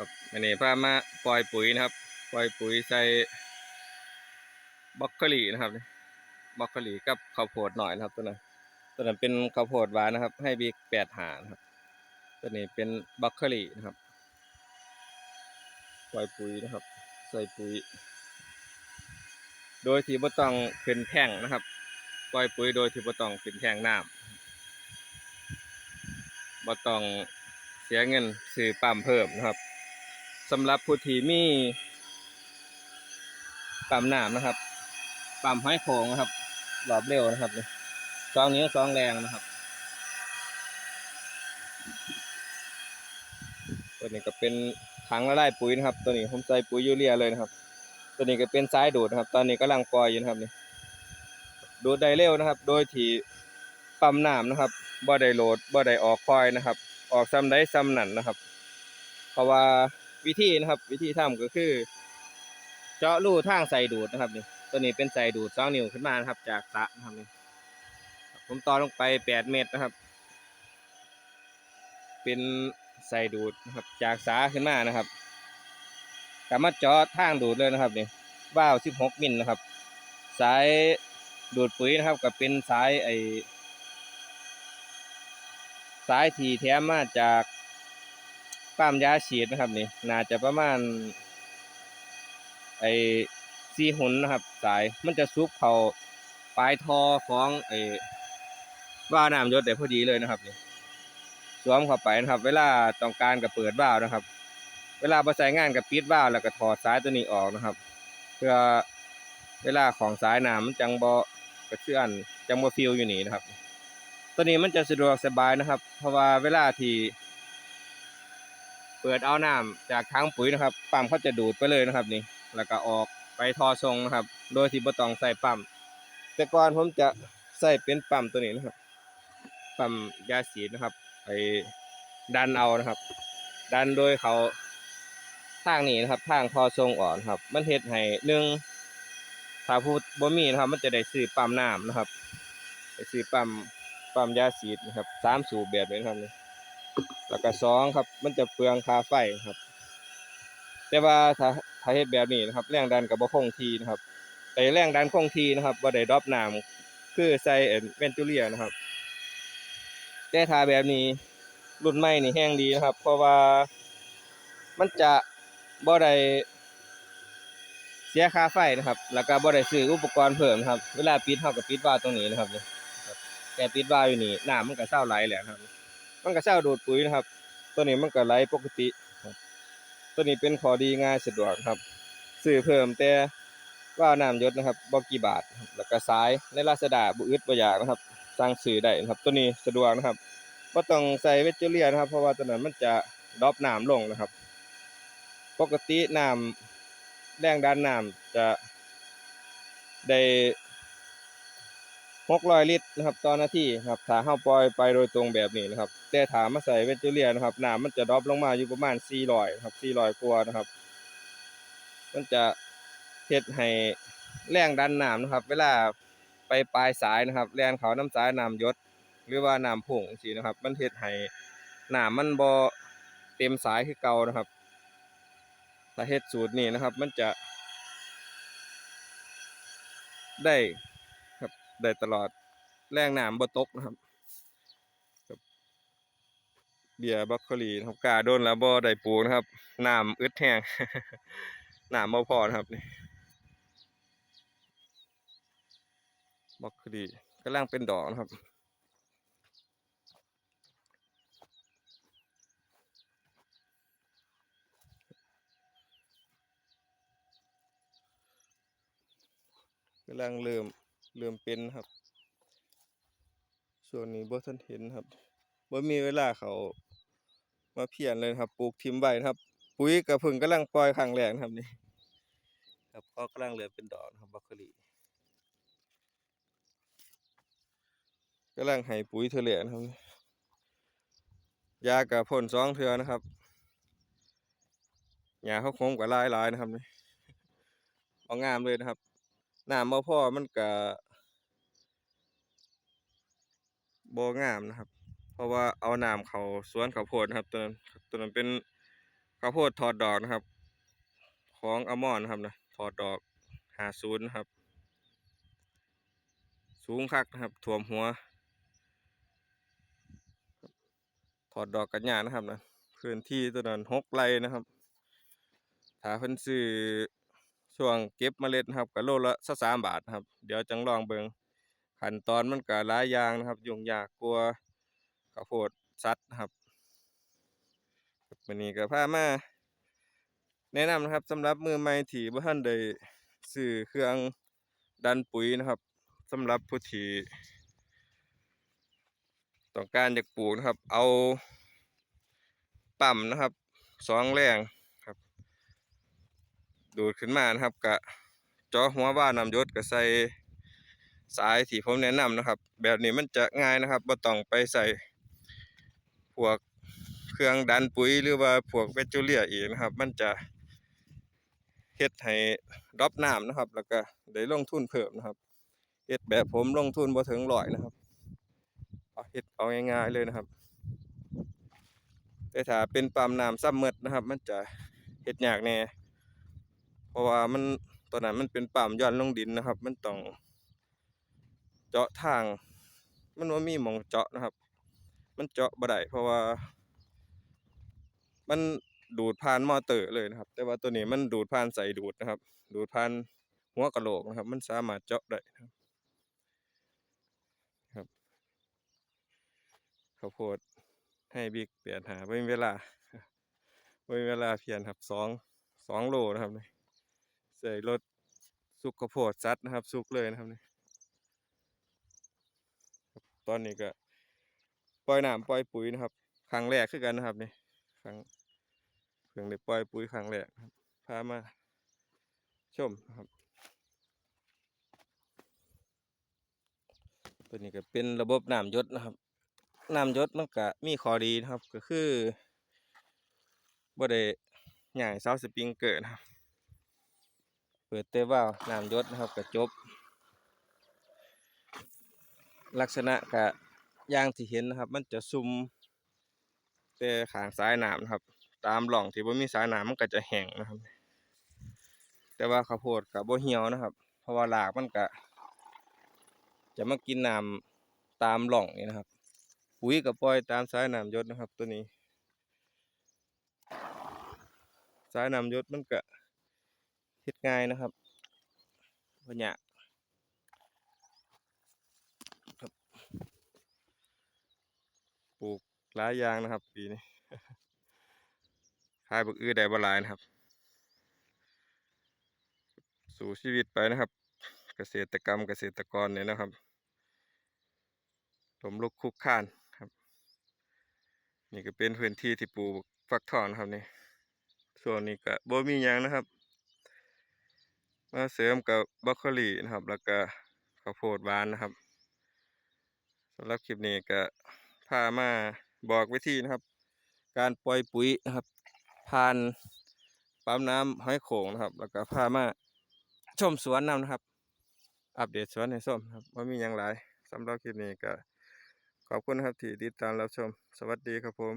ครับอันนี้พามาปล่อยปุ๋ยนะครับ ปล่อยปุ๋ยใส่บล็อกโคลีนะครับบล็อกโคลีกับข้าวโพดหน่อยนะครับตัวนั้นตัวนั้นเป็นข้าวโพดหวานนะครับ ให้บิ๊กแปดหานะครับ ตัวนี้เป็นบล็อกโคลีนะครับ ปล่อยปุ๋ยนะครับ ใส่ปุ๋ย โดยที่บ่ต้องเป็นแท่งนะครับ ปล่อยปุ๋ยโดยที่บ่ต้องเป็นแท่งน้ำบ่ต้องเสียเงินซื้อปั๊มเพิ่มนะครับ สำหรับผู้ที่มีปั๊มน้ำนะครับปั๊มห้อยโขงนะครับหลอบเร็วนะครับนี่สองนิ้วสองแรงนะครับตัวนี้ก็เป็นถังละลายปุ๋ยนะครับ ตัวนี้ผมใส่ปุ๋ยยูเรียเลยนะครับ ตัวนี้ก็เป็นสายดูดนะครับ ตอนนี้กำลังปล่อยอยู่นะครับนี่ดูดได้เร็วนะครับ โดยที่ปั๊มน้ำนะครับบ่ได้โหลดบ่ได้ออกคอยนะครับ ออกซ้ำได้ซ้ำนั่นนะครับ เพราะว่า วิธีนะครับ วิธีทำก็คือ เจาะรูทางใส่ดูดนะครับนี่ตัวนี้เป็นใส่ดูดสองนิ้วขึ้นมานะครับ จากสระนะครับนี่ผมต่อลงไปแปดเมตรนะครับ เป็นใส่ดูดนะครับ จากสาขึ้นมานะครับสามารถเจาะทางดูดเลยนะครับนี่ว่าวสิบหกมิลนะครับ สายดูดปุ๋ยนะครับ ก็เป็นสายไอสายที่แถมมาจาก ปั๊มยาฉีดนะครับนี่น่าจะประมาณ ไอซีหุนนะครับ สายมันจะซุบเข่าปลายทอของไอว่าน้ำยศแต่พอดีเลยนะครับนี่สวมเข้าไปนะครับ เวลาต้องการกับเปิดวาวนะครับ เวลาบ่ใช้งานกับปิดวาวแล้วก็ถอดสายตัวนี้ออกนะครับ เพื่อเวลาของสายน้ำมันจังบ่กระเชื่อนจังบ่ฟิวอยู่นี่นะครับ ตัวนี้มันจะสะดวกสบายนะครับ เพราะว่าเวลาที่ เปิดเอาน้ำจากถังปุ๋ยนะครับ ปั๊มเขาจะดูดไปเลยนะครับนี่ แล้วก็ออกไปทอทรงนะครับ โดยที่บ่ต้องใส่ปั๊ม แต่ก่อนผมจะใส่เป็นปั๊มตัวนี้นะครับ ปั๊มยาสีนะครับ ไปดันเอานะครับ ดันโดยเขาทางนี้นะครับ ทางทอทรงอ่อนครับ มันเฮ็ดให้หนึ่งถ้าพูดบ่มีนะครับ มันจะได้ซื้อปั๊มน้ำนะครับ ไปซื้อปั๊มปั๊มยาสีนะครับสามสูบแบบนี้ครับนี่ แล้วก็สองครับ มันจะเปลืองค่าไฟครับ แต่ว่าถ้าถ้าเฮ็ดแบบนี้นะครับ แรงดันกับบ่คงทีนะครับ แต่แรงดันคงทีนะครับบ่ได้ดรอปน้ำคือใส่เอ็นเวนจูเลียนะครับ แต่ถ้าแบบนี้รุ่นใหม่นี่แห้งดีนะครับ เพราะว่ามันจะบ่ได้เสียค่าไฟนะครับ แล้วก็บ่ได้ซื้ออุปกรณ์เพิ่มนะครับ เวลาปิดเฮาก็ปิดวาล์วตรงนี้นะครับแต่ปิดวาล์วอยู่นี่น้ำมันก็เซาไหลแหละครับ มันก็เซาดูดปุ๋ยนะครับ ตัวนี้มันก็ไหลปกติ ตัวนี้เป็นขอดีง่ายสะดวกครับซื้อเพิ่มแต่ว่าน้ำยศนะครับบ่กี่บาทครับแล้วก็สายในลาซาด้าบ่อึดบ่อยากนะครับสั่งซื้อได้นะครับ ตัวนี้สะดวกนะครับบ่าต้องใส่เวจเจอเรียนะครับ เพราะว่าตัวนั้นมันจะดรอปน้ำลงนะครับ ปกติน้ำแรงดันน้ำจะได้ 600ลิตรนะครับต่อนาทีครับถ้าเฮาปล่อยไปโดยตรงแบบนี้นะครับ แต่ถ้ามาใส่เวจเจอเรียนะครับน้ำมันจะดรอปลงมาอยู่ประมาณ400ครับ400กว่านะครับ มันจะเฮ็ดให้แรงดันน้ำนะครับ เวลาไปปลายสายนะครับแล่นเขาน้ำสายน้ำยศหรือว่าน้ำพุ่งสินะครับ มันเฮ็ดให้น้ำมันบ่เต็มสายคือเก่านะครับถ้าเฮ็ดสูตรนี้นะครับ มันจะได้ ได้ตลอดแรงหน้ำบ่ตกนะครับเบียร์บรอกโคลีนะครับกาโดนแล้วบ่ได้ปูนะครับหน้ำอึดแห้งน้ำบ่พอนะครับนี่บล็อกโคลีกำลังเป็นดอกนะครับกำลังเริ่ม เริ่มเป็นครับส่วนนี้บ่ทันเห็นครับบ่มีเวลาเขามาเพียนเลยครับปลูกทิมไว้นะครับ ปุ๋ยก็เพิ่งกำลังปล่อยครั้งแรกครับนี่ครับก็กำลังเริ่มเป็นดอกครับบล็อกโคลีกำลังให้ปุ๋ยเทเลนะครับยากับพ่นสองเทือนะครับยาเขาคงกว่าลายลายนะครับนี่เอางามเลยนะครับ น้ำบ่พอมันก็บ่งามนะครับ เพราะว่าเอาน้ำเขาสวนเขาวโพดนะครับ ตัวนั้นตัวนั้นเป็นข้าวโพดถอดดอกนะครับ ของอมอนนะครับนะถอดดอกหาศูนย์นะครับ สูงคักนะครับถ่วมหัว ถอดดอกกันหญ้านะครับนะพื้นที่ตัวนั้นหกไร่นะครับถ้าเพิ่นซื้อ ช่วงเก็บเมล็ดนะครับก็โลละสักสามบาทครับ เดี๋ยวจังลองเบิงขั้นตอนมันก็หลายอย่างนะครับยุ่งยากกลัวข้าวโพดสัตว์นะครับวันนี้ก็พามาแนะนำนะครับสำหรับมือใหม่ที่บ่ทันได้ซื้อเครื่องดันปุ๋ยนะครับสำหรับผู้ที่ต้องการอยากปลูกนะครับ เอาปั๊มนะครับสองแรง ดูดขึ้นมานะครับกะจาะหัวบ้านนำยศก็ใส่สายที่ผมแนะนำนะครับ แบบนี้มันจะง่ายนะครับบ่ต้องไปใส่พวกเครื่องดันปุ๋ยหรือว่าพวกเวจูเลียอีกนะครับ มันจะเฮ็ดให้รอปน้ำนะครับ แล้วก็ได้ลงทุนเพิ่มนะครับเฮ็ดแบบผมลงทุนบ่ถึงร้อยนะครับเอาเฮ็ดเอาง่ายๆเลยนะครับแต่ถ้าเป็นปั๊มน้ำซ้ำเมดนะครับ มันจะเฮ็ดยากแน่ เพราะว่ามันตอนนั้นมันเป็นปั๊มย้อนลงดินนะครับ มันต้องเจาะทาง มันว่ามีหมองเจาะนะครับ มันเจาะบ่ได้เพราะว่า มันดูดผ่านมอเตอร์เลยนะครับ แต่ว่าตัวนี้มันดูดผ่านใสายดูดนะครับ ดูดผ่านหัวกะโหลกนะครับ มันสามารถเจาะได้นะครับครับข้าวโพดให้บิ๊กเปลี่ยนหาไม่มีเวลาไม่มีเวลาเพียนครับสองสองโลนะครับนี่ ใส่รถสุกข้าวโพดซัดนะครับ สุกเลยนะครับนี่ตอนนี้ก็ ปล่อยน้ำปล่อยปุ๋ยนะครับครั้งแรกคือกันนะครับนี่ครั้งเพิ่งได้ปล่อยปุ๋ยครั้งแรกครับพามาชมนะครับ ตัวนี้ก็เป็นระบบน้ำยศนะครับน้ำยศมันก็มีข้อดีนะครับก็คือบ่ได้ใหญ่เสาสปริงเกอร์นะครับ เปิดเตว่าวน้ำยศนะครับก็จบ ลักษณะก็อย่างที่เห็นนะครับ มันจะซุ่มแต่ขางซ้ายน้ำนะครับ ตามหล่องที่บ่มีสายน้ำมันก็จะแห้งนะครับ แต่ว่าข้าวโพดกับบ่เหี่ยวนะครับ เพราะว่าหลากมันก็จะมากินน้ำตามหล่องนี่นะครับปุ๋ยกับปล่อยตามสายน้ำยศนะครับตัวนี้ สายน้ำยศมันก็ ฮ็ดง่ายนะครับบ่ยากครับปลูกหลายอย่างนะครับ ปีนี้ขายบักอื้อได้บ่หลายนะครับ สู่ชีวิตไปนะครับ เกษตรกรรมเกษตรกรเนี่ยนะครับลมลุกคุกคานครับ นี่ก็เป็นพื้นที่ที่ปลูกฟักทองนะครับนี่ส่วนนี้ก็บ่มียังนะครับ มาเสริมกับบรอกโคลีนะครับ แล้วก็ข้าวโพดหวานนะครับสำหรับคลิปนี้ก็พามาบอกวิธีนะครับ การปล่อยปุ๋ยนะครับ ผ่านปั๊มน้ำห้อยโขงนะครับ แล้วก็พามาชมสวนนำนะครับ อัปเดตสวนให้ส้มครับว่ามีอย่างไรสำหรับคลิปนี้ก็ขอบคุณนะครับที่ติดตามรับชม สวัสดีครับผม